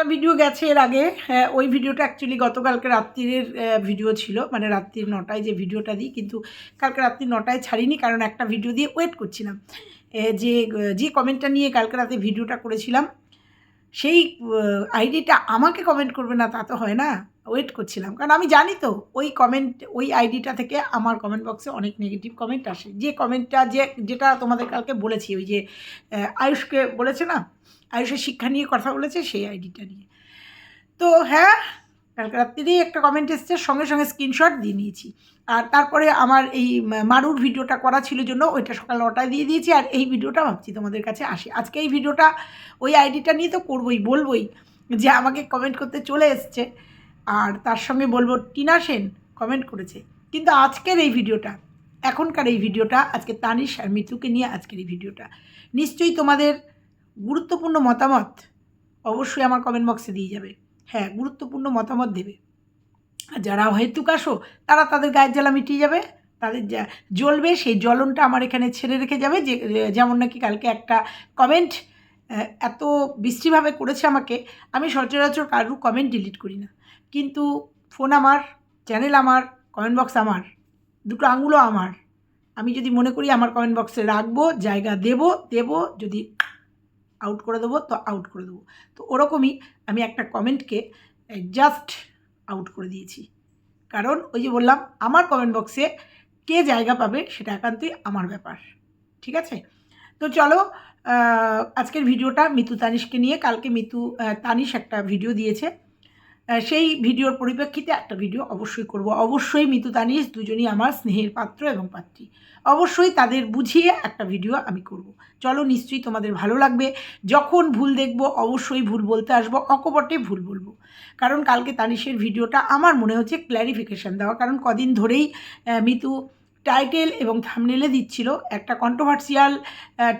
একটা ভিডিও গেছে এর আগে। হ্যাঁ, ওই ভিডিওটা অ্যাকচুয়ালি গতকালকে রাত্রির ভিডিও ছিল। মানে রাত্রির নটায় যে ভিডিওটা দিই কিন্তু কালকে রাত্রি নটায় ছাড়িনি কারণ একটা ভিডিও দিয়ে ওয়েট করছিলাম। যে যে কমেন্টটা নিয়ে কালকে রাতে ভিডিওটা করেছিলাম সেই আইডিটা আমাকে কমেন্ট করবে না, তা তো হয় না। ওয়েট করছিলাম। কারণ আমি জানি তো, ওই কমেন্ট ওই আইডিটা থেকে আমার কমেন্ট বক্সে অনেক নেগেটিভ কমেন্ট আসে। যে কমেন্টটা যে, যেটা তোমাদের কালকে বলেছি, ওই যে আয়ুষকে বলেছে না, আয়ুষের শিক্ষা নিয়ে কথা বলেছে, সেই আইডিটা নিয়ে। তো হ্যাঁ কালকে রাত্রিরেই একটা কমেন্ট এসছে, সঙ্গে সঙ্গে স্ক্রিনশট দিয়ে নিয়েছি। আর তারপরে আমার এই মারুর ভিডিওটা করা ছিল জন্য ওইটা সকাল নটায় দিয়ে দিয়েছি, আর এই ভিডিওটা ভাবছি তোমাদের কাছে আসে। আজকে এই ভিডিওটা, ওই আইডিটা নিয়ে তো করবই, বলবই যে আমাকে কমেন্ট করতে চলে এসছে। আর তার সঙ্গে বলব, টিনা সেন কমেন্ট করেছে। কিন্তু আজকের এই ভিডিওটা, এখনকার এই ভিডিওটা, আজকে তানিশ আর মিতুকে নিয়ে আজকের এই ভিডিওটা। নিশ্চয়ই তোমাদের গুরুত্বপূর্ণ মতামত অবশ্যই আমার কমেন্ট বক্সে দিয়ে যাবে। হ্যাঁ গুরুত্বপূর্ণ মতামত দেবে। আর যারা হেতুক আসো, তারা তাদের গায়ের জ্বালা মিটিয়ে যাবে, তাদের যা জ্বলবে, সেই জ্বলনটা আমার এখানে ছেড়ে রেখে যাবে। যে, যেমন নাকি কালকে একটা কমেন্ট এত বিশ্রীভাবে করেছে আমাকে, আমি সচরাচর কারুর কমেন্ট ডিলিট করি না। কিন্তু ফোন আমার চ্যানেল আমার কমেন্ট বক্স আমার, দুটো আঙুলও আমার। আমি যদি মনে করি আমার কমেন্ট বক্সে রাখব, জায়গা দেব দেব, যদি আউট করে দেবো, তো আউট করে দেবো। তো ওরকমই আমি একটা কমেন্টকে জাস্ট আউট করে দিয়েছি। কারণ ওই যে বললাম, আমার কমেন্ট বক্সে কে জায়গা পাবে সেটা একান্তই আমার ব্যাপার। ঠিক আছে? তো চলো আজকের ভিডিওটা মিতু তানিশকে নিয়ে, কালকে মিতু তানিশ একটা ভিডিও দিয়েছে। সেই ভিডিওর পরিপ্রেক্ষিতে একটা ভিডিও অবশ্যই করব। অবশ্যই মিতু তানিস দুজনই আমার স্নেহের পাত্র এবং পাত্রী। অবশ্যই তাদের বুঝিয়ে একটা ভিডিও আমি করব। চলো নিশ্চয়ই তোমাদের ভালো লাগবে। যখন ভুল দেখব, অবশ্যই ভুল বলতে আসব, অকপটে ভুল বলব। কারণ কালকে তানিশের ভিডিওটা আমার মনে হচ্ছে ক্ল্যারিফিকেশান দেওয়া। কারণ কদিন ধরেই মিতু টাইটেল এবং থামনেলে দিচ্ছিল একটা কন্ট্রোভার্সিয়াল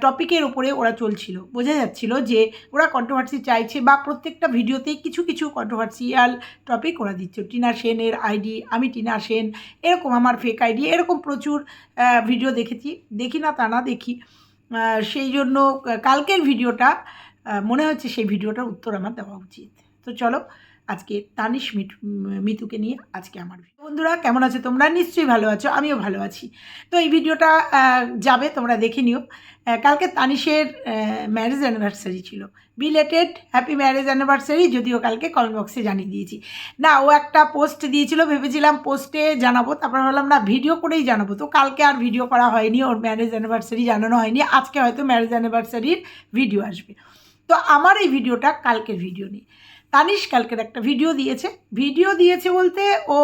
টপিকের ওপরে ওরা চলছিল। বোঝা যাচ্ছিল যে ওরা কন্ট্রোভার্সি চাইছে বা প্রত্যেকটা ভিডিওতেই কিছু কিছু কন্ট্রোভার্সিয়াল টপিক ওরা দিচ্ছে। টিনা সেনের আইডি আমি টিনা সেন, এরকম আমার ফেক আইডি এরকম প্রচুর ভিডিও দেখেছি। দেখি না তা না দেখি। সেই জন্য কালকের ভিডিওটা মনে হচ্ছে সেই ভিডিওটার উত্তর আমার দেওয়া উচিত। তো চলো আজকে তানিশ মিতুকে নিয়ে আজকে আমার। বন্ধুরা, কেমন আছো তোমরা? নিশ্চয়ই ভালো আছো, আমিও ভালো আছি। তো এই ভিডিওটা যাবে, তোমরা দেখে নিও। কালকে তানিশের ম্যারেজ অ্যানিভার্সারি ছিল। বিলেটেড হ্যাপি ম্যারেজ অ্যানিভার্সারি যদিও কালকে কমেন্ট বক্সে জানিয়ে দিয়েছি। না, ও একটা পোস্ট দিয়েছিল, ভেবেছিলাম পোস্টে জানাব, তারপর ভাবলাম, না ভিডিও করেই জানাব। তো কালকে আর ভিডিও করা হয়নি, ওর ম্যারেজ অ্যানিভার্সারি জানানো হয়নি। আজকে হয়তো ম্যারেজ অ্যানিভার্সারির ভিডিও আসবে। তো আমার এই ভিডিওটা কালকের ভিডিও নেই তানিশ কালকের একটা ভিডিও দিয়েছে। ভিডিও দিয়েছে বলতে ও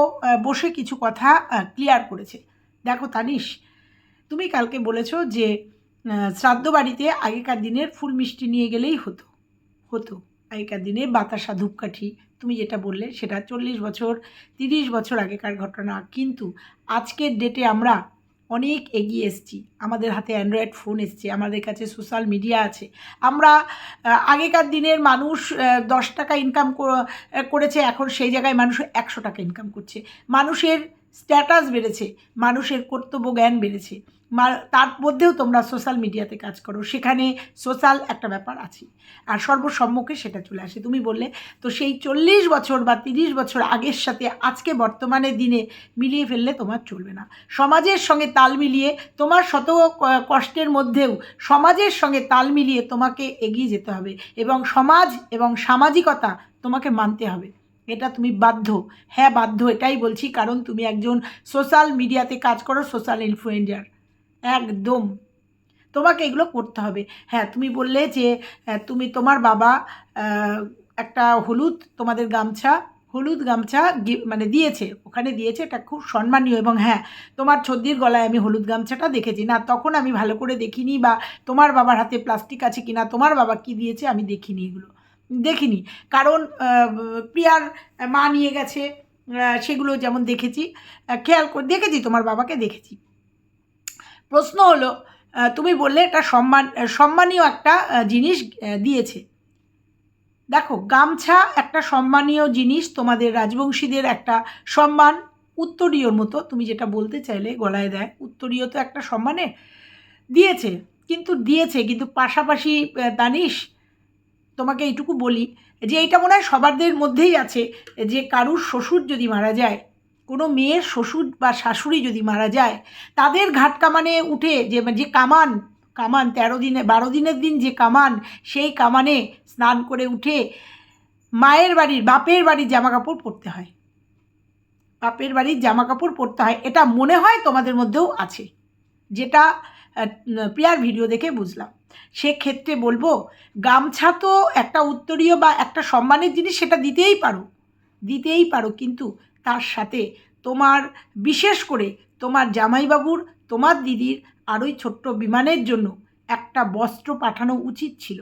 বসে কিছু কথা ক্লিয়ার করেছে। দেখো তানিশ, তুমি কালকে বলেছ যে শ্রাদ্ধ বাড়িতে আগেকার দিনের ফুল মিষ্টি নিয়ে গেলেই হতো। হতো। আগেকার দিনে বাতাসা, ধূপকাঠি, তুমি যেটা বললে সেটা চল্লিশ বছর, তিরিশ বছর আগেকার ঘটনা। কিন্তু আজকের ডেটে আমরা অনেক এগিয়ে এসছি। আমাদের হাতে অ্যান্ড্রয়েড ফোন এসছে, আমাদের কাছে সোশ্যাল মিডিয়া আছে। আমরা আগেকার দিনের মানুষ দশ টাকা ইনকাম করেছে, এখন সেই জায়গায় মানুষ একশো টাকা ইনকাম করছে। মানুষের স্ট্যাটাস বেড়েছে, মানুষের কর্তব্য জ্ঞান বেড়েছে তার মধ্যেও তোমরা সোশ্যাল মিডিয়াতে কাজ করো, সেখানে সোশ্যাল একটা ব্যাপার আছে। আর সর্বসম্মুখে সেটা চলে আসে। তুমি বললে, তো সেই চল্লিশ বছর বা তিরিশ বছর আগের সাথে আজকে বর্তমানে দিনে মিলিয়ে ফেললে তোমার চলবে না। সমাজের সঙ্গে তাল মিলিয়ে তোমার শত কষ্টের মধ্যেও সমাজের সঙ্গে তাল মিলিয়ে তোমাকে এগিয়ে যেতে হবে এবং সমাজ এবং সামাজিকতা তোমাকে মানতে হবে। এটা তুমি বাধ্য। হ্যাঁ বাধ্য, এটাই বলছি, কারণ তুমি একজন সোশ্যাল মিডিয়াতে কাজ করো সোশ্যাল ইনফ্লুয়েঞ্জার একদম। তোমাকে এগুলো করতে হবে। হ্যাঁ তুমি বললে যে তুমি তোমার বাবা একটা হলুদ, তোমাদের গামছা, হলুদ গামছা মানে দিয়েছে, ওখানে দিয়েছে, এটা খুব সম্মানীয় এবং হ্যাঁ তোমার ছদ্দির গলায় আমি হলুদ গামছাটা দেখেছি। না, তখন আমি ভালো করে দেখিনি বা তোমার বাবার হাতে প্লাস্টিক আছে কি না তোমার বাবা কি দিয়েছে আমি দেখিনি এগুলো। দেখিনি। কারণ প্রিয়ার মা নিয়ে গেছে সেগুলো যেমন দেখেছি খেয়াল করে, দেখেছি, তোমার বাবাকে দেখেছি। প্রশ্ন হলো তুমি বললে এটা সম্মান, সম্মানীয় একটা জিনিস দিয়েছে। দেখো, গামছা একটা সম্মানীয় জিনিস তোমাদের রাজবংশীদের একটা সম্মান, উত্তরীয়র মতো, তুমি যেটা বলতে চাইলে গলায় দেয়, উত্তরীয় তো একটা সম্মানে দিয়েছে, কিন্তু দিয়েছে, কিন্তু পাশাপাশি দানিশ তোমাকে এইটুকু বলি যে এইটা মনে হয় সবারদের মধ্যেই আছে যে কারুর শ্বশুর যদি মারা যায়, কোনো মেয়ের শ্বশুর বা শাশুড়ি যদি মারা যায়, তাদের ঘাট কামানে উঠে যে যে কামান কামান তেরো দিনে, বারো দিনের দিন যে কামান, সেই কামানে স্নান করে উঠে মায়ের বাড়ির, বাপের বাড়ির জামা কাপড় পরতে হয়। বাপের বাড়ির জামা কাপড় পরতে হয়, এটা মনে হয় তোমাদের মধ্যেও আছে। যেটা প্রিয়ার ভিডিও দেখে বুঝলাম। সেক্ষেত্রে বলব, গামছা তো একটা উত্তরীয় বা একটা সম্মানের জিনিস, সেটা দিতেই পারো। দিতেই পারো, কিন্তু তার সাথে তোমার, বিশেষ করে তোমার জামাইবাবুর, তোমার দিদির আর ওই ছোট্ট বিমানের জন্য একটা বস্ত্র পাঠানো উচিত ছিল।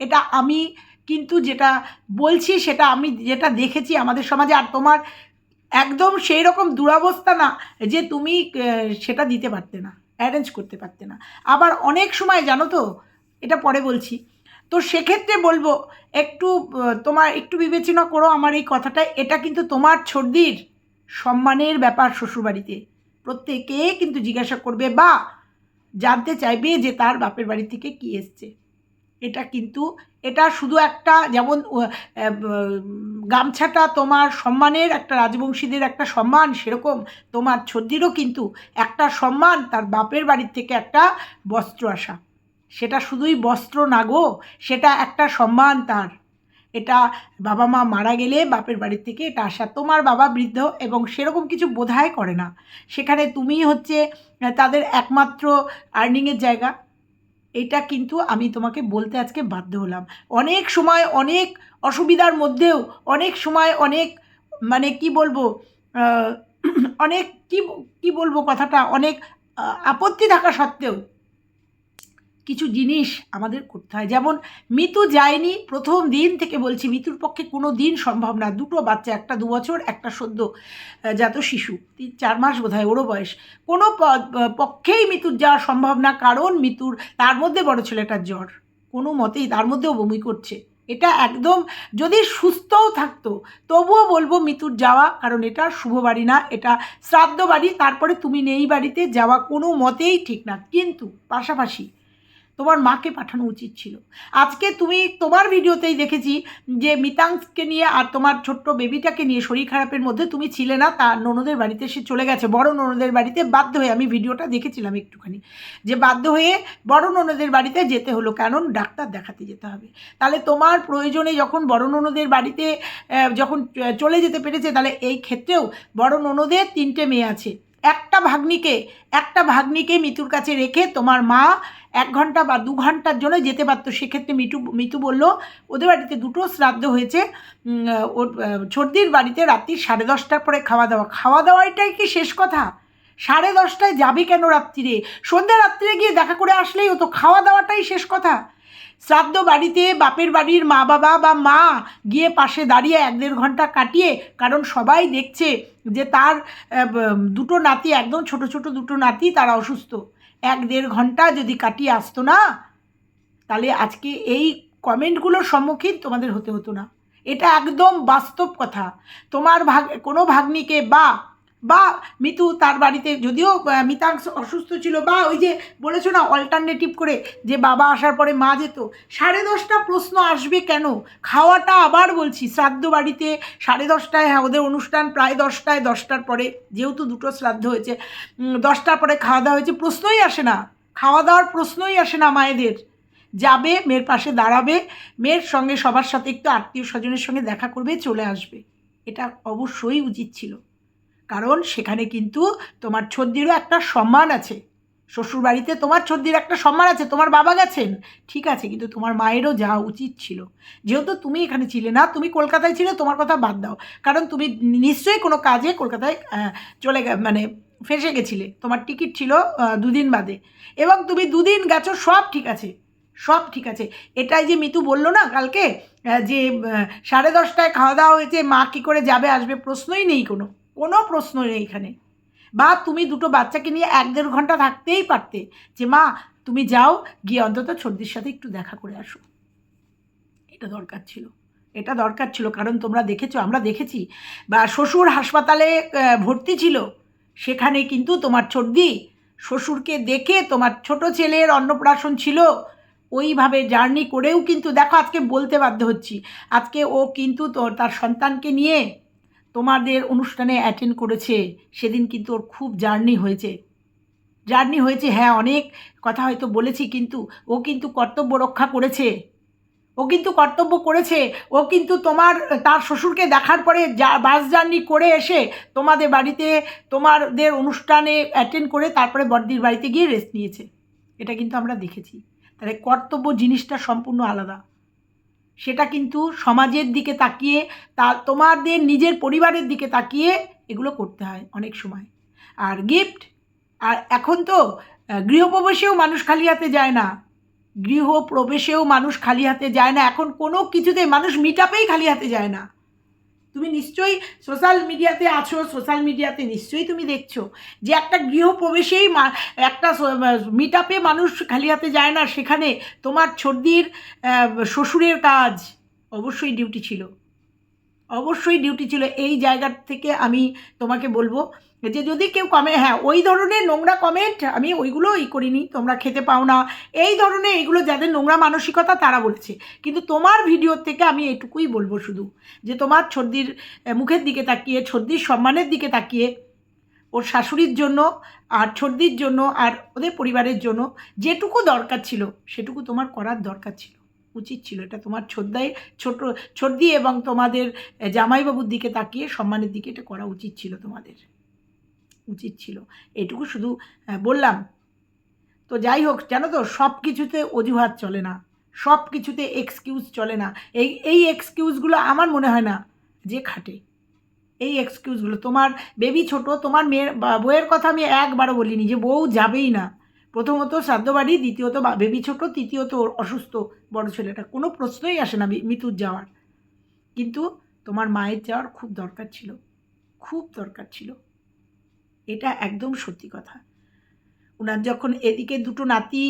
এটা আমি কিন্তু যেটা বলছি, সেটা আমি যেটা দেখেছি আমাদের সমাজে, আর তোমার একদম সেই রকম দুরবস্থা না যে তুমি সেটা দিতে পারতে না। অ্যারেঞ্জ করতে পারতে না। আবার অনেক সময় জানো তো, এটা পরে বলছি, তো সেক্ষেত্রে বলব, একটু তোমার একটু বিবেচনা করো আমার এই কথাটা, এটা কিন্তু তোমার ছর্দির সম্মানের ব্যাপার শ্বশুরবাড়িতে। প্রত্যেকে কিন্তু জিজ্ঞাসা করবে বা জানতে চাইবে যে তার বাপের বাড়ি থেকে কী এসছে। এটা কিন্তু, এটা শুধু একটা যেমন গামছাটা তোমার সম্মানের, একটা রাজবংশীদের একটা সম্মান সেরকম, তোমার ছদ্দিরও কিন্তু একটা সম্মান তার বাপের বাড়ির থেকে একটা বস্ত্র আসা। সেটা শুধুই বস্ত্র না গো, সেটা একটা সম্মান তার। এটা বাবা মা মারা গেলে বাপের বাড়ির থেকে এটা আসা। তোমার বাবা বৃদ্ধ এবং সেরকম কিছু বোধহয় করে না। সেখানে তুমি হচ্ছে তাদের একমাত্র আর্নিংয়ের জায়গা। এটা কিন্তু আমি তোমাকে বলতে আজকে বাধ্য হলাম। অনেক সময় অনেক অসুবিধার মধ্যেও অনেক সময় অনেক মানে কি বলব অনেক কি কি বলব কথাটা, অনেক আপত্তি থাকা সত্ত্বেও কিছু জিনিস আমাদের করতে হয়। যেমন, মিতু যায়নি প্রথম দিন থেকে বলছি, মিতুর পক্ষে কোনো দিন সম্ভব না। দুটো বাচ্চা, একটা দু বছর, একটা সদ্য জাত শিশু, তিন, চার মাস বোধ হয় ওরও বয়স। কোনো পক্ষেই মিতুর যাওয়া সম্ভব না, কারণ মিতুর তার মধ্যে বড় ছেলেটার জ্বর। কোনো মতেই তার মধ্যেও বমি করছে। এটা একদম যদি সুস্থও থাকতো, তবুও বলব মিতুর যাওয়া, কারণ এটা শুভ বাড়ি না, এটা শ্রাদ্ধ বাড়ি, তারপরে তুমি নেই বাড়িতে যাওয়া কোনো মতেই ঠিক না। কিন্তু পাশাপাশি তোমার মাকে পাঠানো উচিত ছিল। আজকে তুমি তোমার ভিডিওতেই দেখেছি যে মিতাংশকে নিয়ে আর তোমার ছোট্ট বেবিটাকে নিয়ে শরীর খারাপের মধ্যে তুমি ছিলে না, তার ননদের বাড়িতে সে চলে গেছে। বড় ননদের বাড়িতে বাধ্য হয়ে আমি ভিডিওটা দেখেছিলাম একটুখানি, যে বাধ্য হয়ে বড় ননদের বাড়িতে যেতে হলো, কারণ ডাক্তার দেখাতে যেতে হবে। তাহলে তোমার প্রয়োজনে যখন বড় ননদের বাড়িতে যখন চলে যেতে পেরেছে, তাহলে এই ক্ষেত্রেও বড় ননদের তিনটে মেয়ে আছে। একটা ভাগ্নিকে একটা ভাগ্নিকে মিতুর কাছে রেখে তোমার মা এক ঘণ্টা বা দু ঘণ্টার জন্য যেতে পারতো। সেক্ষেত্রে মিটু মিতু বলল, ওদের বাড়িতে দুটো শ্রাদ্ধ হয়েছে। ওর ছর্দির বাড়িতে রাত্রি সাড়ে দশটার পরে খাওয়া দাওয়া। খাওয়া দাওয়াটাই কি শেষ কথা? সাড়ে দশটায় যাবে কেন রাত্রিরে? সন্ধ্যা রাত্রিরে গিয়ে দেখা করে আসলেই হতো খাওয়া দাওয়াটাই শেষ কথা। শ্রাদ্ধ বাড়িতে বাপের বাড়ির মা বাবা বা মা গিয়ে পাশে দাঁড়িয়ে এক দেড় ঘণ্টা কাটিয়ে, কারণ সবাই দেখছে যে তার দুটো নাতি, একদম ছোট ছোট দুটো নাতি, তারা অসুস্থ। এক দেড় ঘণ্টা যদি কাটিয়ে আসতো না, তাহলে আজকে এই কমেন্টগুলোর সম্মুখীন তোমাদের হতে হতো না। এটা একদম বাস্তব কথা। তোমার ভাগ, কোনো ভাগ্নিকে বা বা মিতু তার বাড়িতে, যদিও মিতাংশ অসুস্থ ছিল, বা ওই যে বলেছ না অল্টারনেটিভ করে যে বাবা আসার পরে মা যেত, সাড়ে দশটা প্রশ্ন আসবে কেন? খাওয়াটা আবার বলছি, শ্রাদ্ধ বাড়িতে সাড়ে দশটায় হ্যাঁ ওদের অনুষ্ঠান প্রায় দশটায়, দশটার পরে, যেহেতু দুটো শ্রাদ্ধ হয়েছে দশটার পরে খাওয়া দাওয়া হয়েছে, প্রশ্নই আসে না। খাওয়া দাওয়ার প্রশ্নই আসে না মায়েদের। যাবে, মেয়ের পাশে দাঁড়াবে, মেয়ের সঙ্গে সবার সাথে একটু আত্মীয় স্বজনের সঙ্গে দেখা করবে, চলে আসবে। এটা অবশ্যই উচিত ছিল। কারণ সেখানে কিন্তু তোমার ছদ্দিরও একটা সম্মান আছে। শ্বশুর বাড়িতে তোমার ছদ্দির একটা সম্মান আছে, তোমার বাবা গেছেন, ঠিক আছে, কিন্তু তোমার মায়েরও যাওয়া উচিত ছিল। যেহেতু তুমি এখানে ছিলে না, তুমি কলকাতায় ছিলে, তোমার কথা বাদ দাও। কারণ তুমি নিশ্চয়ই কোনো কাজে কলকাতায় চলে গে মানে ফেসে গেছিলে। তোমার টিকিট ছিল দুদিন বাদে। এবং তুমি দুদিন গেছো, সব ঠিক আছে, সব ঠিক আছে। এটাই যে মিতু বলল না কালকে যে সাড়ে দশটায় খাওয়া দাওয়া হয়েছে, মা কী করে যাবে আসবে প্রশ্নই নেই কোনো। কোনো প্রশ্ন নেই এখানে। বা তুমি দুটো বাচ্চাকে নিয়ে এক দেড় ঘণ্টা থাকতেই পারতে যে, মা, তুমি যাও, গিয়ে অন্তত ছর্দির সাথে একটু দেখা করে আসো। এটা দরকার ছিল। এটা দরকার ছিল, কারণ তোমরা দেখেছ, আমরা দেখেছি, বা শ্বশুর হাসপাতালে ভর্তি ছিল, সেখানে কিন্তু তোমার ছর্দি শ্বশুরকে দেখে তোমার ছোট ছেলের অন্নপ্রাশন ছিল। ওইভাবে জার্নি করেও কিন্তু, দেখো, আজকে বলতে বাধ্য হচ্ছি, আজকে ও কিন্তু তো তার সন্তানকে নিয়ে তোমাদের অনুষ্ঠানে অ্যাটেন্ড করেছে, সেদিন কিন্তু ওর খুব জার্নি হয়েছে। জার্নি হয়েছে হ্যাঁ অনেক কথা হয়তো বলেছি, কিন্তু ও কিন্তু কর্তব্য রক্ষা করেছে। ও কিন্তু কর্তব্য করেছে। ও কিন্তু তোমার, তার শ্বশুরকে দেখার পরে যা বাস জার্নি করে এসে তোমাদের বাড়িতে, তোমাদের অনুষ্ঠানে অ্যাটেন্ড করে তারপরে বড়দির বাড়িতে গিয়ে রেস্ট নিয়েছে। এটা কিন্তু আমরা দেখেছি। তাহলে কর্তব্য জিনিসটা সম্পূর্ণ আলাদা। সেটা কিন্তু সমাজের দিকে তাকিয়ে, তা তোমাদের নিজের পরিবারের দিকে তাকিয়ে এগুলো করতে হয় অনেক সময়। আর গিফট আর এখন তো গৃহপ্রবেশেও মানুষ খালি হাতে যায় না। গৃহপ্রবেশেও মানুষ খালি হাতে যায় না। এখন কোনো কিছুতে মানুষ মিট আপেই খালি হাতে যায় না। তুমি নিশ্চয়ই সোশ্যাল মিডিয়াতে আছো সোশ্যাল মিডিয়াতে নিশ্চয়ই তুমি দেখছ যে একটা গৃহপ্রবেশেই একটা মিট আপে মানুষ খালি হাতে যায় না। সেখানে তোমার ছর্দির শ্বশুরের কাজ অবশ্যই ডিউটি ছিল। অবশ্যই ডিউটি ছিল। এই জায়গার থেকে আমি তোমাকে বলব যে যদি কেউ কমে হ্যাঁ ওই ধরনের নোংরা কমেন্ট আমি ওইগুলো ই করিনি, তোমরা খেতে পাও না। এই ধরনের এইগুলো যাদের নোংরা মানসিকতা তারা বলছে। কিন্তু তোমার ভিডিওর থেকে আমি এটুকুই বলব শুধু যে তোমার ছর্দির মুখের দিকে তাকিয়ে, ছর্দির সম্মানের দিকে তাকিয়ে, ওর শাশুড়ির জন্য আর ছর্দির জন্য আর ওদের পরিবারের জন্য যেটুকু দরকার ছিল, সেটুকু তোমার করার দরকার ছিল। উচিত ছিল। এটা তোমার ছোদ্দাই ছোট ছর্দি এবং তোমাদের জামাইবাবুর দিকে তাকিয়ে সম্মানের দিকে এটা করা উচিত ছিল তোমাদের। উচিত ছিল। এটুকু শুধু বললাম। তো যাই হোক, জানো তো সব কিছুতে অজুহাত চলে না। সব কিছুতে এক্সকিউজ চলে না। এই এই এক্সকিউজগুলো আমার মনে হয় না যে খাটে। এই এক্সকিউজগুলো তোমার বেবি ছোট, তোমার মেয়ের বউয়ের কথা আমি একবারও বলিনি যে বউ যাবেই না। প্রথমত শ্রাদ্ধ বাড়ি দ্বিতীয়ত বেবি ছোট, তৃতীয়ত ওর অসুস্থ বড় ছেলেটা। কোনো প্রশ্নই আসে না মিতুর যাওয়ার। কিন্তু তোমার মায়ের যাওয়ার খুব দরকার ছিল। খুব দরকার ছিল। এটা একদম সত্যি কথা। ওনার যখন এদিকে দুটো নাতি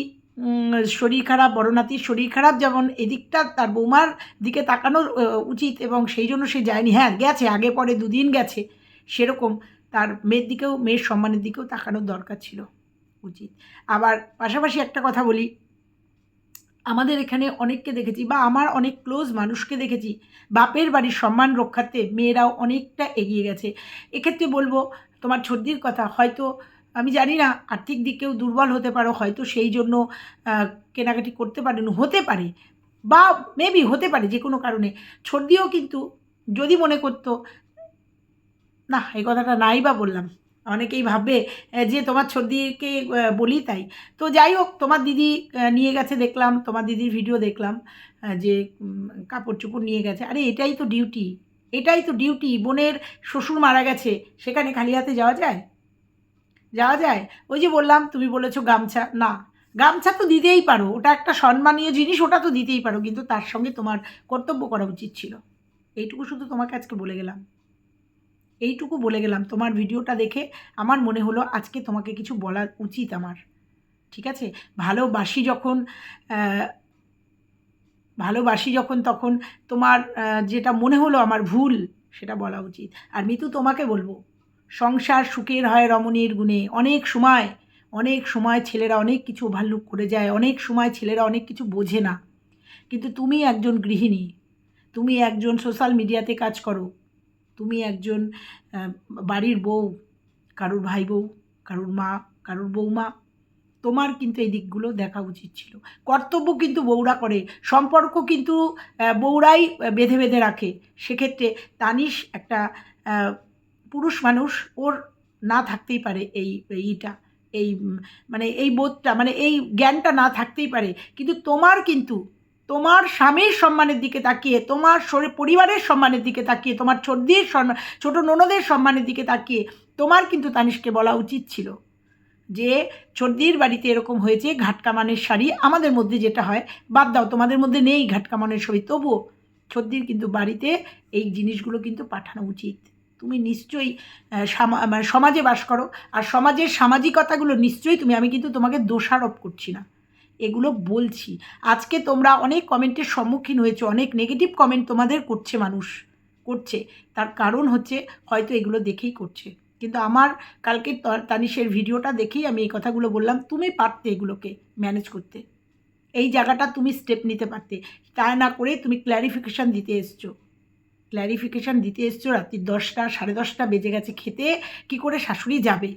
শরীর খারাপ, বড় নাতির শরীর খারাপ, যেমন এদিকটা তার বৌমার দিকে তাকানো উচিত এবং সেই জন্য সে যায়নি। হ্যাঁ গেছে, আগে পরে দুদিন গেছে। সেরকম তার মেয়ের দিকেও, মেয়ের সম্মানের দিকেও তাকানোর দরকার ছিল। উচিত। আবার পাশাপাশি একটা কথা বলি, আমাদের এখানে অনেককে দেখেছি বা আমার অনেক ক্লোজ মানুষকে দেখেছি, বাপের বাড়ির সম্মান রক্ষার্থে মেয়েরাও অনেকটা এগিয়ে গেছে। এক্ষেত্রে বলব, তোমার ছর্দির কথা, হয়তো, আমি জানি না আর্থিক দিকেও দুর্বল হতে পারো, হয়তো সেই জন্য কেনাকাটি করতে পারেন হতে পারে, বা মেবি হতে পারে যে কোনো কারণে। ছর্দিও কিন্তু যদি মনে করতো, না, এই কথাটা নাই বা বললাম। অনেকেই ভাববে যে তোমার ছর্দিকে আহ, বলি তাই। তো যাই হোক তোমার দিদি নিয়ে গেছে দেখলাম তোমার দিদির ভিডিও দেখলাম যে কাপড় চোপড় নিয়ে গেছে। আরে এটাই তো ডিউটি এটাই তো ডিউটি বোনের শ্বশুর মারা গেছে সেখানে খালি হাতে যাওয়া যায়? যাওয়া যায়? ওই যে বললাম তুমি বলেছ গামছা না। গামছা তো দিতেই পারো ওটা একটা সম্মানীয় জিনিস ওটা তো দিতেই পারো কিন্তু তার সঙ্গে তোমার কর্তব্য করা উচিত ছিল। এইটুকু শুধু তোমাকে আজকে বলে গেলাম। এইটুকু বলে গেলাম। তোমার ভিডিওটা দেখে আমার মনে হলো আজকে তোমাকে কিছু বলা উচিত আমার। ঠিক আছে? ভালোবাসি যখন ভালোবাসি যখন তখন তোমার যেটা মনে হলো আমার ভুল, সেটা বলা উচিত। আর মিতু, তোমাকে বলব, সংসার সুখের হয় রমণীর গুণে। অনেক সময় অনেক সময় ছেলেরা অনেক কিছু ওভারলুক করে যায়, অনেক সময় ছেলেরা অনেক কিছু বোঝে না। কিন্তু তুমি একজন গৃহিণী, তুমি একজন সোশ্যাল মিডিয়াতে কাজ করো। তুমি একজন বাড়ির বউ কারুর ভাই বউ কারুর মা কারুর বৌমা তোমার কিন্তু এই দিকগুলো দেখা উচিত ছিল। কর্তব্য কিন্তু বউরা করে সম্পর্ক কিন্তু আহ, বউরাই বেঁধে বেঁধে রাখে। সেক্ষেত্রে তানিশ একটা পুরুষ মানুষ ওর না থাকতেই পারে এই এইটা এই মানে এই বোধটা মানে এই জ্ঞানটা না থাকতেই পারে। কিন্তু তোমার কিন্তু তোমার স্বামীর সম্মানের দিকে তাকিয়ে, তোমার পরিবারের সম্মানের দিকে তাকিয়ে, তোমার ছর্দির ছোটো ননদের সম্মানের দিকে তাকিয়ে তোমার কিন্তু তানিশকে বলা উচিত ছিল যে ছর্দির বাড়িতে এরকম হয়েছে ঘাটকামানের শাড়ি আমাদের মধ্যে যেটা হয়, বাদ দাও, তোমাদের মধ্যে নেই ঘাটকামানের শাড়ি, তবুও ছর্দির কিন্তু বাড়িতে এই জিনিসগুলো কিন্তু পাঠানো উচিত। তুমি নিশ্চয়ই মানে সমাজে বাস করো, আর সমাজের সামাজিকতাগুলো নিশ্চয়ই তুমি, আমি কিন্তু তোমাকে দোষারোপ করছি না। এগুলো বলছি। আজকে তোমরা অনেক কমেন্টের সম্মুখীন হয়েছো, অনেক নেগেটিভ কমেন্ট তোমাদের করছে মানুষ, করছে। তার কারণ হচ্ছে হয়তো এগুলো দেখেই করছে। কিন্তু আমার কালকে তানিশের ভিডিওটা দেখেই আমি এই কথাগুলো বললাম, তুমি পারতে এগুলোকে ম্যানেজ করতে। এই জায়গাটা তুমি স্টেপ নিতে পারতে। তা না করে তুমি ক্ল্যারিফিকেশান দিতে এসছো। ক্ল্যারিফিকেশান দিতে এসছো, রাত্রি দশটা, সাড়ে দশটা বেজে গেছে, খেতে কি করে শাশুড়ি যাবে?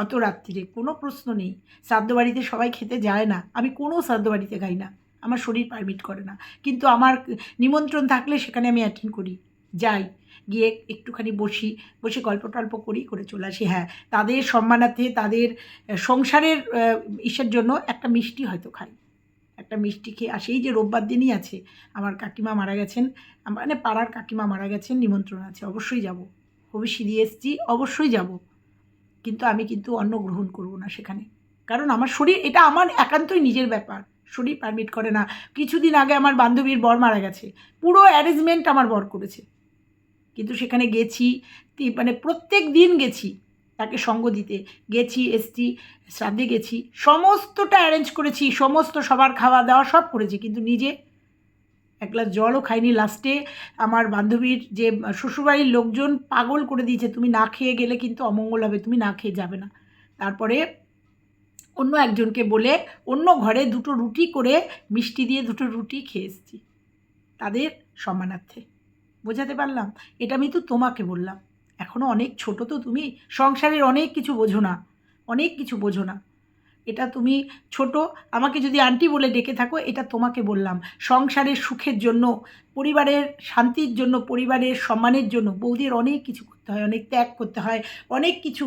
অত রাত্রিরে কোনো প্রশ্ন নেই। শ্রাদ্ধ বাড়িতে সবাই খেতে যায় না। আমি কোনো শ্রাদ্ধ বাড়িতে খাই না। আমার শরীর পারমিট করে না। কিন্তু আমার নিমন্ত্রণ থাকলে সেখানে আমি অ্যাটেন্ড করি। যাই, গিয়ে একটুখানি বসি, বসে গল্প টল্প করি, করে চলে আসি। হ্যাঁ তাদের সম্মানার্থে, তাদের সংসারের ইসের জন্য একটা মিষ্টি হয়তো খাই। একটা মিষ্টি খেয়ে আর সেই যে রোববার দিনই আছে, আমার কাকিমা মারা গেছেন। মানে পাড়ার কাকিমা মারা গেছেন, নিমন্ত্রণ আছে। অবশ্যই যাব। দিয়ে এসছি, অবশ্যই যাব। কিন্তু আমি কিন্তু অন্ন গ্রহণ করব না সেখানে। কারণ আমার শরীর, এটা আমার একান্তই নিজের ব্যাপার। শরীর পারমিট করে না। কিছুদিন আগে আমার বান্ধবীর বর মারা গেছে। পুরো অ্যারেঞ্জমেন্ট আমার বর করেছে। কিন্তু সেখানে গেছি মানে প্রত্যেক দিন গেছি তাকে সঙ্গ দিতে। গেছি, এসছি, শ্রাদ্ধে গেছি। সমস্তটা অ্যারেঞ্জ করেছি, সমস্ত সবার খাওয়া দাওয়া সব করেছি। কিন্তু নিজে এক গ্লাস জলও খাইনি। লাস্টে আমার বান্ধবীর যে শ্বশুরবাড়ির লোকজন পাগল করে দিয়েছে, তুমি না খেয়ে গেলে কিন্তু অমঙ্গল হবে, তুমি না খেয়ে যাবে না। তারপরে অন্য একজনকে বলে, অন্য ঘরে দুটো রুটি করে মিষ্টি দিয়ে দুটো রুটি খেয়ে এসেছি। তাদের সম্মানার্থে বোঝাতে পারলাম? এটা আমি তো তোমাকে বললাম। এখনও অনেক ছোট তো তুমি। সংসারের অনেক কিছু বোঝো না। অনেক কিছু বোঝো না। এটা তুমি ছোট, আমাকে যদি আন্টি বলে ডেকে থাকো, এটা তোমাকে বললাম। সংসারের সুখের জন্য, পরিবারের শান্তির জন্য, পরিবারের সম্মানের জন্য, বৌদির অনেক কিছু করতে হয়, অনেক ত্যাগ করতে হয়, অনেক কিছু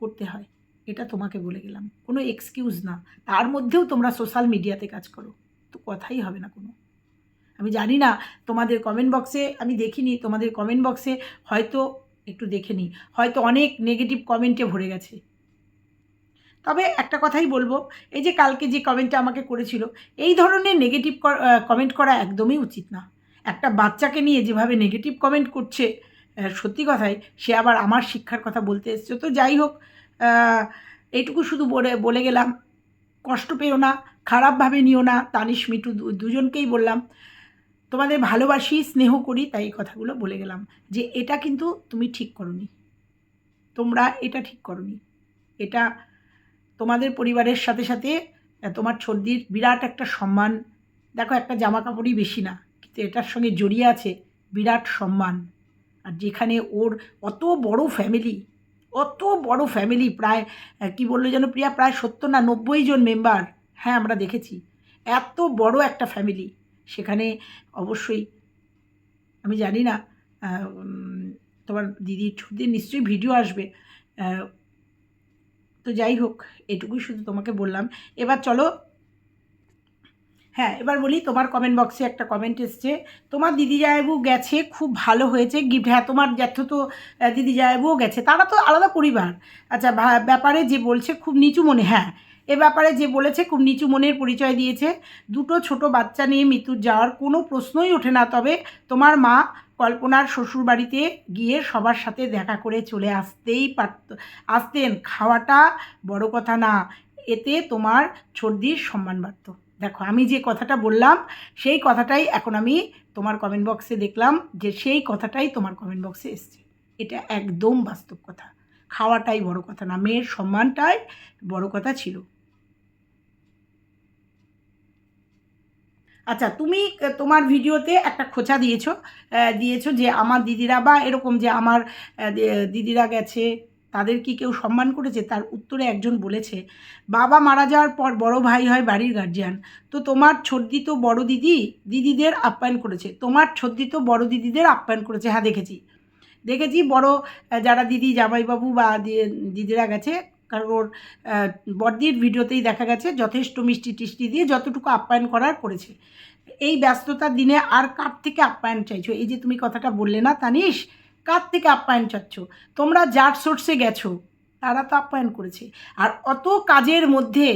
করতে হয়, এটা তোমাকে বলে গেলাম। কোনো এক্সকিউজ না। তার মধ্যেও তোমরা সোশ্যাল মিডিয়াতে কাজ করো। তো কথাই হবে না কোনো। আমি জানি না তোমাদের কমেন্ট বক্সে আমি দেখিনি, তোমাদের কমেন্ট বক্সে হয়তো একটু দেখে নিই। হয়তো অনেক নেগেটিভ কমেন্টে ভরে গেছে। তবে একটা কথাই বলব, এই যে কালকে যে কমেন্টটা আমাকে করেছিল, এই ধরনের নেগেটিভ কমেন্ট করা একদমই উচিত না। একটা বাচ্চাকে নিয়ে যেভাবে নেগেটিভ কমেন্ট করছে সত্যি কথাই সে আবার আমার শিক্ষার কথা বলতে এসছে। তো যাই হোক এইটুকু শুধু বলে বলে গেলাম, কষ্ট পেও না, খারাপভাবে নিও না, তানিশ মিটু দুজনকেই বললাম, তোমাদের ভালোবাসি, স্নেহ করি, তাই এই কথাগুলো বলে গেলাম, যে এটা কিন্তু তুমি ঠিক করনি। তোমরা এটা ঠিক করনি। এটা তোমাদের পরিবারের সাথে সাথে তোমার ছর্দির বিরাট একটা সম্মান। দেখো, একটা জামা কাপড়ই বেশি না, কিন্তু এটার সঙ্গে জড়িয়ে আছে বিরাট সম্মান। আর যেখানে ওর অত বড় ফ্যামিলি অত বড় ফ্যামিলি প্রায় কি বলল যেন প্রিয়া, প্রায় সত্তর না নব্বই জন মেম্বার হ্যাঁ আমরা দেখেছি। এত বড় একটা ফ্যামিলি সেখানে অবশ্যই, আমি জানি না তোমার দিদি ছুটির নিশ্চয়ই ভিডিও আসবে। তো যাই হোক, এটুকুই শুধু তোমাকে বললাম। এবার চলো। হ্যাঁ এবার বলি, তোমার কমেন্ট বক্সে একটা কমেন্ট এসছে। তোমার দিদি জায়বু গেছে, খুব ভালো হয়েছে গিফট হ্যাঁ তোমার জ্যাঠ তো দিদি জায়বুও গেছে। তারা তো আলাদা পরিবার। আচ্ছা ব্যাপারে যে বলছে, খুব নিচু মনে হ্যাঁ এ ব্যাপারে যে বলেছে, খুব নিচু মনের পরিচয় দিয়েছে। দুটো ছোট বাচ্চা নিয়ে মৃত্যুর যাওয়ার কোনো প্রশ্নই ওঠে না। তবে তোমার মা কল্পনার শ্বশুর বাড়িতে গিয়ে সবার সাথে দেখা করে চলে আসতেই পারত আসতেন। খাওয়াটা বড় কথা না। এতে তোমার ছর্দির সম্মান বাড়ত। দেখো, আমি যে কথাটা বললাম, সেই কথাটাই এখন আমি তোমার কমেন্ট বক্সে দেখলাম যে সেই কথাটাই তোমার কমেন্ট বক্সে এসছে। এটা একদম বাস্তব কথা। খাওয়াটাই বড় কথা না, মেয়ের সম্মানটাই বড় কথা ছিল। আচ্ছা তুমি তোমার ভিডিওতে একটা খোঁচা দিয়েছ দিয়েছ যে আমার দিদিরা বা এরকম যে আমার দিদিরা গেছে, তাদের কি কেউ সম্মান করেছে? তার উত্তরে একজন বলেছে, বাবা মারা যাওয়ার পর বড় ভাই হয় বাড়ির গার্জিয়ান তো তোমার ছর্দি তো বড় দিদি, দিদিদের আপ্যায়ন করেছে, তোমার ছর্দি তো বড় দিদিদের আপ্যায়ন করেছে। হ্যাঁ দেখেছি। দেখেছি বড় যারা দিদি জামাইবাবু বা দিদিরা গেছে কারণ ওর আহ, বড়দির ভিডিওতেই দেখা গেছে যথেষ্ট মিষ্টি টিষ্টি দিয়ে যতটুকু আপ্যায়ন করার করেছে। এই ব্যস্ততার দিনে আর কার থেকে আপ্যায়ন চাইছো? এই যে তুমি কথাটা বললে না তানিশ কার থেকে আপ্যায়ন চাচ্ছ? তোমরা যার সোর্সে গেছো তারা তো আপ্যায়ন করেছে। আর অত কাজের মধ্যে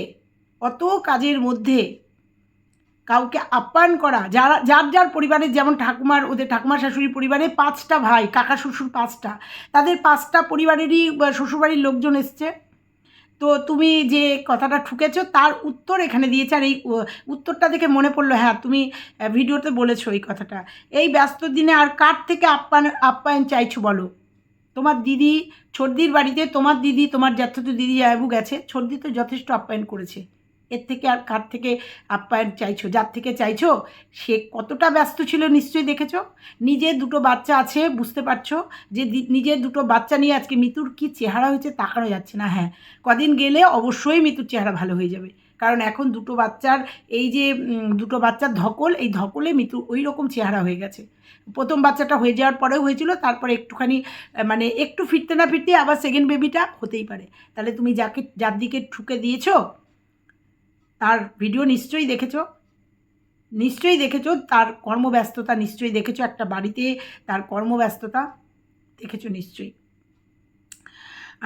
অত কাজের মধ্যে কাউকে আপ্যায়ন করা যারা যার যার পরিবারের যেমন ঠাকুমার ওদের ঠাকুমা শাশুড়ি পরিবারে পাঁচটা ভাই কাকা শ্বশুর পাঁচটা তাদের পাঁচটা পরিবারেরই শ্বশুরবাড়ির লোকজন এসছে। তো তুমি যে কথাটা ঠুকেছ, তার উত্তর এখানে দিয়েছে। আর এই উত্তরটা দেখে মনে পড়ল হ্যাঁ তুমি ভিডিওতে বলেছ এই কথাটা। এই ব্যস্ত দিনে আর কার থেকে আপ্যায়ন আপ্যায়ন চাইছো বলো? তোমার দিদি ছর্দির বাড়িতে তোমার দিদি, তোমার জ্যাঠতো দিদি জায়বু গেছে। ছর্দি তো যথেষ্ট আপ্যায়ন করেছে। এর থেকে আর কার থেকে আপ্যায়ন চাইছো? যার থেকে চাইছো? সে কতটা ব্যস্ত ছিল নিশ্চয়ই দেখেছ? নিজের দুটো বাচ্চা আছে, বুঝতে পারছ? যে নিজের দুটো বাচ্চা নিয়ে আজকে মিতুর কি চেহারা হয়েছে তাকানো যাচ্ছে না হ্যাঁ। কদিন গেলে অবশ্যই মিতুর চেহারা ভালো হয়ে যাবে। কারণ এখন দুটো বাচ্চার এই যে দুটো বাচ্চার ধকল, এই ধকলে মিতু ওই রকম চেহারা হয়ে গেছে। প্রথম বাচ্চাটা হয়ে যাওয়ার পরেও হয়েছিল, তারপরে একটুখানি মানে একটু ফিরতে না ফিরতে আবার সেকেন্ড বেবিটা হতেই পারে। তাহলে তুমি যাকে, যার দিকে ঠুকে দিয়েছ তার ভিডিও নিশ্চয়ই দেখেছ? নিশ্চয়ই দেখেছ? তার কর্মব্যস্ততা নিশ্চয়ই দেখেছ? একটা বাড়িতে তার কর্মব্যস্ততা দেখেছ নিশ্চয়ই।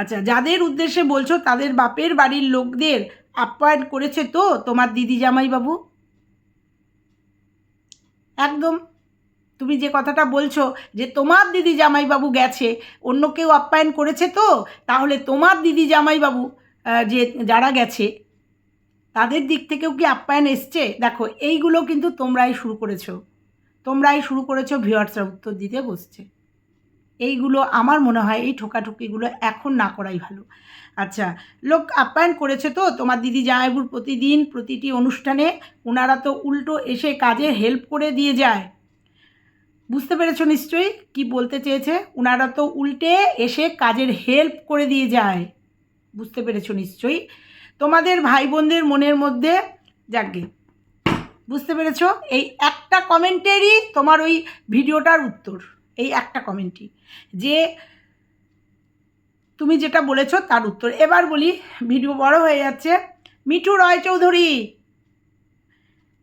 আচ্ছা যাদের উদ্দেশ্যে বলছো, তাদের বাপের বাড়ির লোকদের আপ্যায়ন করেছে তো তোমার দিদি জামাইবাবু? একদম। তুমি যে কথাটা বলছো যে তোমার দিদি জামাইবাবু গেছে, অন্য কেউ আপ্যায়ন করেছে তো, তাহলে তোমার দিদি জামাইবাবু যে যারা গেছে তাদের দিক থেকেও কি আপ্যায়ন এসছে? দেখো, এইগুলো কিন্তু তোমরাই শুরু করেছ। তোমরাই শুরু করেছ ভিউয়ার্সরা উত্তর দিতে বসছে। এইগুলো আমার মনে হয় এই ঠোকাঠুকিগুলো এখন না করাই ভালো। আচ্ছা লোক আপ্যায়ন করেছে তো? তোমার দিদি জামাইবুর প্রতিদিন প্রতিটি অনুষ্ঠানে ওনারা তো উল্টো এসে কাজে হেল্প করে দিয়ে যায়। বুঝতে পেরেছ নিশ্চয়ই? কি বলতে চেয়েছে? ওনারা তো উল্টে এসে কাজের হেল্প করে দিয়ে যায়। বুঝতে পেরেছ নিশ্চয়ই? তোমাদের ভাই বোনদের মনের মধ্যে যাকে বুঝতে পেরেছ? এই একটা কমেন্টেরই তোমার ওই ভিডিওটার উত্তর। এই একটা কমেন্টই। যে তুমি যেটা বলেছ তার উত্তর। এবার বলি, ভিডিও বড় হয়ে যাচ্ছে। মিঠু রয় চৌধুরী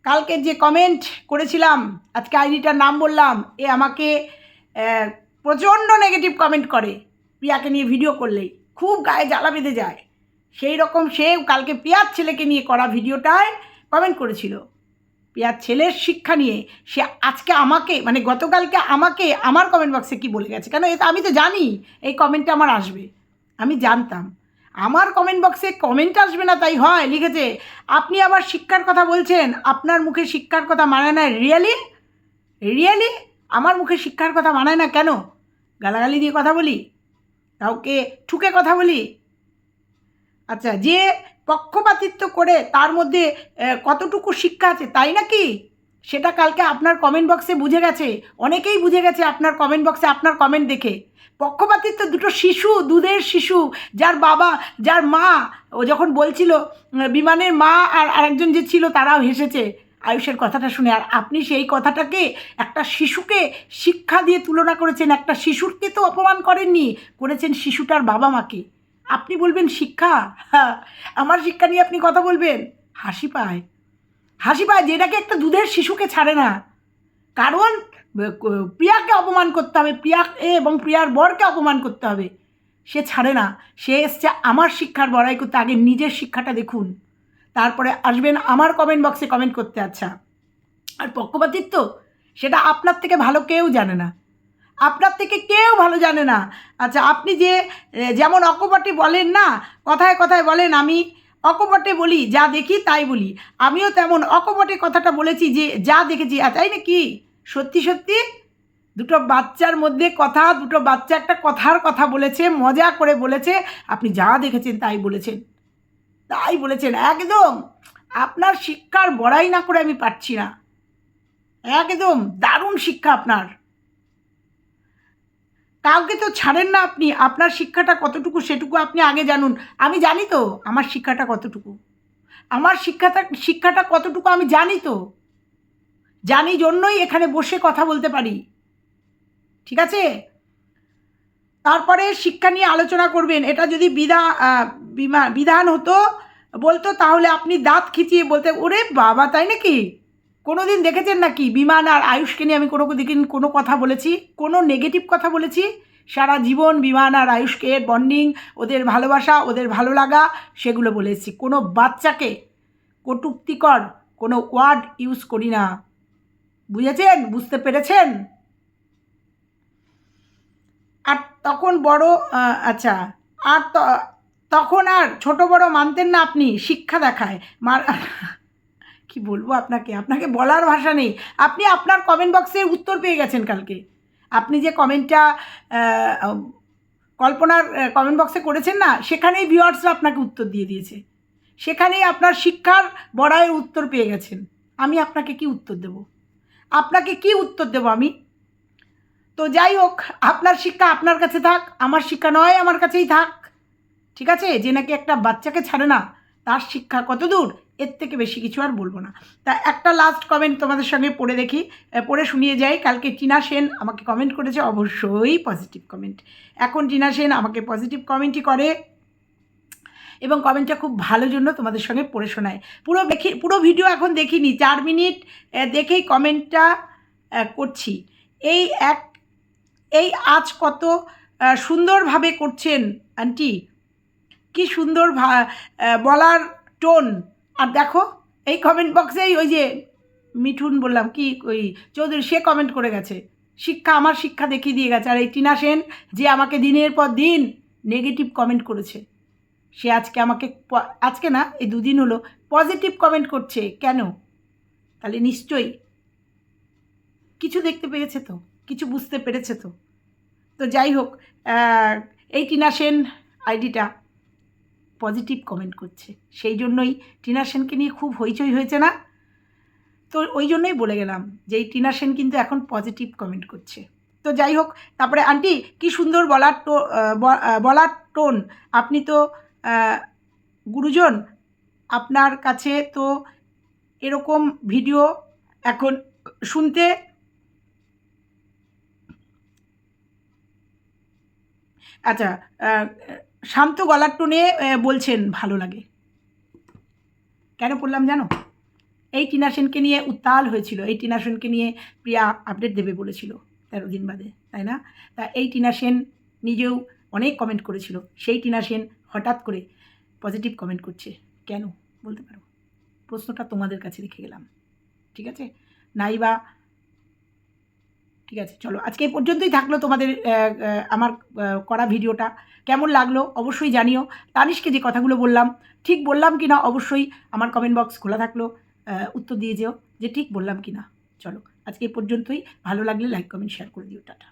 কালকে যে কমেন্ট করেছিলাম, আজকে আইডিটার নাম বললাম, এ আমাকে প্রচণ্ড নেগেটিভ কমেন্ট করে। প্রিয়াকে নিয়ে ভিডিও করলেই। খুব গায়ে জ্বালা বেঁধে যায়। সেই রকম সে কালকে প্রিয়ার ছেলেকে নিয়ে করা ভিডিওটায় কমেন্ট করেছিল। প্রিয়ার ছেলের শিক্ষা নিয়ে সে আজকে আমাকে মানে গতকালকে আমাকে আমার কমেন্ট বক্সে কি বলে গেছে? কেন আমি তো জানি, এই কমেন্টটা আমার আসবে। আমি জানতাম। আমার কমেন্ট বক্সে কমেন্ট আসবে না তাই হয়, লিখেছে, আপনি আবার শিক্ষার কথা বলছেন, আপনার মুখে শিক্ষার কথা মানায় না, রিয়েলি? রিয়েলি? আমার মুখে শিক্ষার কথা মানায় না কেন? গালাগালি দিয়ে কথা বলি? কাউকে ঠুকে কথা বলি? আচ্ছা যে পক্ষপাতিত্ব করে তার মধ্যে কতটুকু শিক্ষা আছে, তাই নাকি? সেটা কালকে আপনার কমেন্ট বক্সে বুঝে গেছে। অনেকেই বুঝে গেছে আপনার কমেন্ট বক্সে আপনার কমেন্ট দেখে। পক্ষপাতিত্ব দুটো শিশু, দুধের শিশু, যার বাবা, যার মা, ও যখন বলছিল বিমানের মা আর আরেকজন যে ছিল, তারাও হেসেছে। আয়ুষের কথাটা শুনে, আর আপনি সেই কথাটাকে একটা শিশুকে শিক্ষা দিয়ে তুলনা করেছেন, একটা শিশুরকে তো অপমান করেননি, করেছেন শিশুটার বাবা মাকে। আপনি বলবেন শিক্ষা? আমার শিক্ষা নিয়ে আপনি কথা বলবেন? হাসি পায়। হাসি পায় যেটাকে একটা দুধের শিশুকে ছাড়ে না। কারণ প্রিয়াকে অপমান করতে হবে, প্রিয়া এবং প্রিয়ার বরকে অপমান করতে হবে। সে ছাড়ে না। সে এসছে আমার শিক্ষার বড়াই করতে। আগে নিজের শিক্ষাটা দেখুন। তারপরে আসবেন আমার কমেন্ট বক্সে কমেন্ট করতে। আচ্ছা। আর পক্ষপাতিত্ব, সেটা আপনার থেকে ভালো কেউ জানে না। আপনার থেকে কেউ ভালো জানে না। আচ্ছা আপনি যে যেমন অকপটে বলেন না, কথায় কথায় বলেন, আমি অকপটে বলি, যা দেখি তাই বলি। আমিও তেমন অকপটে কথাটা বলেছি যে, যা দেখেছি তাই নাকি? সত্যি সত্যি? দুটো বাচ্চার মধ্যে কথা, দুটো বাচ্চা একটা কথার কথা বলেছে, মজা করে বলেছে, আপনি যা দেখেছেন তাই বলেছেন। তাই বলেছেন, একদম। আপনার শিক্ষার বড়াই না করে আমি পারছি না। একদম দারুণ শিক্ষা আপনার। কাউকে তো ছাড়েন না আপনি। আপনার শিক্ষাটা কতটুকু সেটুকু আপনি আগে জানুন। আমি জানি তো আমার শিক্ষাটা কতটুকু। আমার শিক্ষাটা শিক্ষাটা কতটুকু আমি জানি তো। জানি জন্যই এখানে বসে কথা বলতে পারি। ঠিক আছে? তারপরে শিক্ষা নিয়ে আলোচনা করবেন। এটা যদি বিধা বিধান হতো, বলতো, তাহলে আপনি দাঁত খিচিয়ে বলতে, ওরে বাবা, তাই নাকি? কোনো দিন দেখেছেন নাকি? বিমান আর আয়ুষকে নিয়ে আমি কোনো দিন কোনো কথা বলেছি, কোনো নেগেটিভ কথা বলেছি? সারা জীবন বিমান আর আয়ুষকে বন্ডিং ওদের ভালোবাসা, ওদের ভালো লাগা, সেগুলো বলেছি কোনো বাচ্চাকে কটুক্তিকর কোনো ওয়ার্ড ইউজ করি না। বুঝেছেন? বুঝতে পেরেছেন? আর তখন বড় আচ্ছা আর তখন আর ছোট বড় মানতেন না আপনি, শিক্ষা দেখায়। মার কি বলব আপনাকে? আপনাকে বলার ভাষা নেই। আপনি আপনার কমেন্ট বক্সের উত্তর পেয়ে গেছেন কালকে। আপনি যে কমেন্টটা কল্পনার কমেন্ট বক্সে করেছেন না, সেখানেই ভিউয়ার্সরা আপনাকে উত্তর দিয়ে দিয়েছে। সেখানেই আপনার শিক্ষার বড়াইয়ের উত্তর পেয়ে গেছেন। আমি আপনাকে কি উত্তর দেব? আপনাকে কি উত্তর দেব আমি? তো যাই হোক, আপনার শিক্ষা আপনার কাছে থাক, আমার শিক্ষা নয় আমার কাছেই থাক। ঠিক আছে? যে নাকি একটা বাচ্চাকে ছাড়ে না, তার শিক্ষা কত দূর এর থেকে বেশি কিছু আর বলব না। তা একটা লাস্ট কমেন্ট তোমাদের সঙ্গে পড়ে দেখি পড়ে শুনিয়ে যাই। কালকে টিনা সেন আমাকে কমেন্ট করেছে, অবশ্যই পজিটিভ কমেন্ট এখন টিনা সেন আমাকে পজিটিভ কমেন্টই করে এবং কমেন্টটা খুব ভালো জন্য তোমাদের সঙ্গে পড়ে শোনায়। পুরো দেখি, পুরো ভিডিও এখন দেখিনি, চার মিনিট দেখেই কমেন্টটা করছি। এই এক, এই আজ কত সুন্দরভাবে করছেন, আন্টি। কি সুন্দর বলার টোন আর দেখো, এই কমেন্ট বক্সেই ওই যে মিঠুন বললাম, কি ওই চৌধুরী, সে কমেন্ট করে গেছে। শিক্ষা আমার শিক্ষা দেখিয়ে দিয়ে গেছে। আর এই টিনা সেন, যে আমাকে দিনের পর দিন নেগেটিভ কমেন্ট করেছে। সে আজকে আমাকে আজকে না, এই দুদিন হলো পজিটিভ কমেন্ট করছে। কেন? তাহলে নিশ্চয়ই কিছু দেখতে পেয়েছে তো, কিছু বুঝতে পেরেছে তো। তো যাই হোক এই টিনা সেন আইডিটা পজিটিভ কমেন্ট করছে। সেই জন্যই টিনা সেনকে নিয়ে খুব হইচই হয়েছে না? তো ওই জন্যই বলে গেলাম যে এই টিনা সেন কিন্তু এখন পজিটিভ কমেন্ট করছে। তো যাই হোক, তারপরে আন্টি, কি সুন্দর বলার টো বলার টোন। আপনি তো গুরুজন, আপনার কাছে তো এরকম ভিডিও এখন শুনতে আচ্ছা শান্ত গলার টোনে বলছেন, ভালো লাগে। কেন পড়লাম জানো? এই টিনা সেনকে নিয়ে উত্তাল হয়েছিল। এই টিনা সেনকে নিয়ে প্রিয়া আপডেট দেবে বলেছিল তেরো দিন বাদে, তাই না? তা এই টিনা সেন নিজেও অনেক কমেন্ট করেছিল। সেই টিনা সেন হঠাৎ করে পজিটিভ কমেন্ট করছে। কেন? বলতে পারো। প্রশ্নটা তোমাদের কাছে রেখে গেলাম। ঠিক আছে? নাই বা ঠিক আছে, চলো। আজকে এই পর্যন্তই থাকল তোমাদের আমার করা ভিডিওটা। কেমন লাগল অবশ্যই জানিও। তানিশকে যে কথাগুলো বললাম, ঠিক বললাম কি না অবশ্যই আমার কমেন্ট বক্স খোলা থাকল উত্তর দিয়ে যেও যে ঠিক বললাম কি না চলো, আজকে এই পর্যন্তই। ভালো লাগলে লাইক কমেন্ট শেয়ার করে দিও। টাটা।